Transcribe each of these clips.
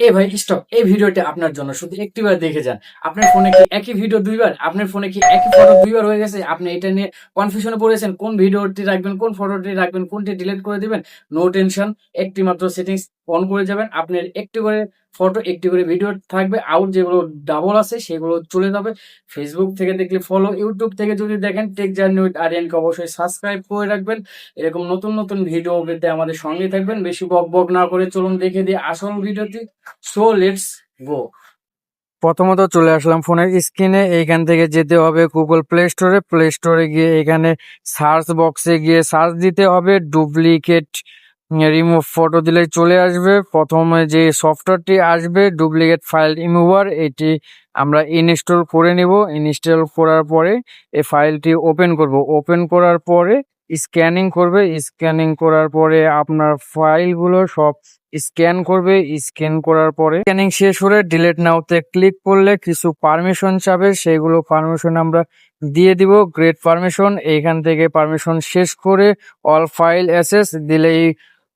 এ ভাই স্টপ এই ভিডিওটা আপনার জন্য। শুধু একটিবার দেখে যান। আপনার ফোনে কি একই ভিডিও দুইবার? আপনার ফোনে কি একই ফটো দুইবার হয়ে গেছে? আপনি এটা নিয়ে কনফিউশনে পড়েছেন। কোন ভিডিওটি রাখবেন, কোন ফটোটি রাখবেন, কোনটি ডিলিট করে দিবেন? নো টেনশন একটি মাত্র সেটিংস অন করে যাবেন। আপনার একটি করে ফটো একটি করে ভিডিও থাকবে। আউট যেগুলো ডাবল আছে, সেগুলো চলে যাবে। ফেসবুক থেকে দেখলে ফলো ইউটিউব থেকে যদি দেখেন টেক জার্নি উইথ আরিয়ানকে অবশ্যই সাবস্ক্রাইব করে রাখবেন। এরকম নতুন নতুন ভিডিও পেতে আমাদের সঙ্গে থাকবেন। বেশি বক বক না করে চলুন দেখে দিয়ে আসল ভিডিওটি। সো লেটস গো প্রথমত চলে আসলাম ফোনের স্ক্রিনে এইখান থেকে যেতে হবে গুগল প্লে স্টোরে প্লে স্টোরে গিয়ে এখানে সার্চ বক্সে গিয়ে সার্চ দিতে হবে। ডুপ্লিকেট রিমুভ ফটো দিলে চলে আসবে। প্রথমে যে সফটওয়্যারটি আসবে ডুপ্লিকেট ফাইল রিমুভার এটি আমরা ইনস্টল করে নিব। ইনস্টল করার পরে এই ফাইলটি ওপেন করব। ওপেন করার পরে স্ক্যানিং করবে। স্ক্যানিং করার পরে আপনার ফাইলগুলো সব স্ক্যান করবে। স্ক্যান করার পরে স্ক্যানিং শেষ হলে ডিলেট নাওতে ক্লিক করলে কিছু পারমিশন চাবে। সেগুলো পারমিশন আমরা দিয়ে দিব। গ্রেট পারমিশন এইখান থেকে পারমিশন শেষ করে অল ফাইল অ্যাসেস দিলেই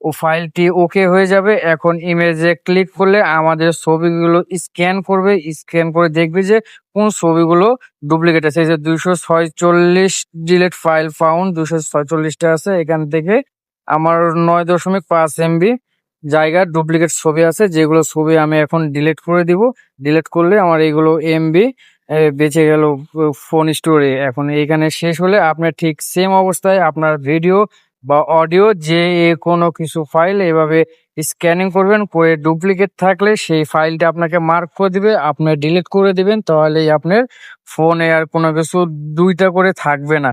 ও ফাইলটি ওকে হয়ে যাবে। এখন ইমেজে ক্লিক করলে আমাদের ছবিগুলো স্ক্যান করবে। স্ক্যান করে দেখবে যে কোন ছবিগুলো ডুপ্লিকেট আছে। এই যে দুইশো ছয়চল্লিশ ডিলেট ফাইল ফাউন্ড দুশো ছয়চল্লিশটা আছে। এখান থেকে আমার নয় দশমিক পাঁচ এমবি জায়গার ডুপ্লিকেট ছবি আছে। যেগুলো ছবি আমি এখন ডিলিট করে দিব। ডিলিট করলে আমার এইগুলো এমবি বেঁচে গেল, ফোন স্টোরে। এখন এইখানে শেষ হলে আপনার ঠিক সেম অবস্থায় আপনার ভিডিও বা অডিও যে কোনো কিছু ফাইল এভাবে স্ক্যানিং করবেন, করে ডুপ্লিকেট থাকলে সেই ফাইলটা আপনাকে মার্ক করে দিবে, আপনি ডিলিট করে দিবেন, তাহলেই আপনার ফোনে আর কোনো কিছু দুইটা করে থাকবে না।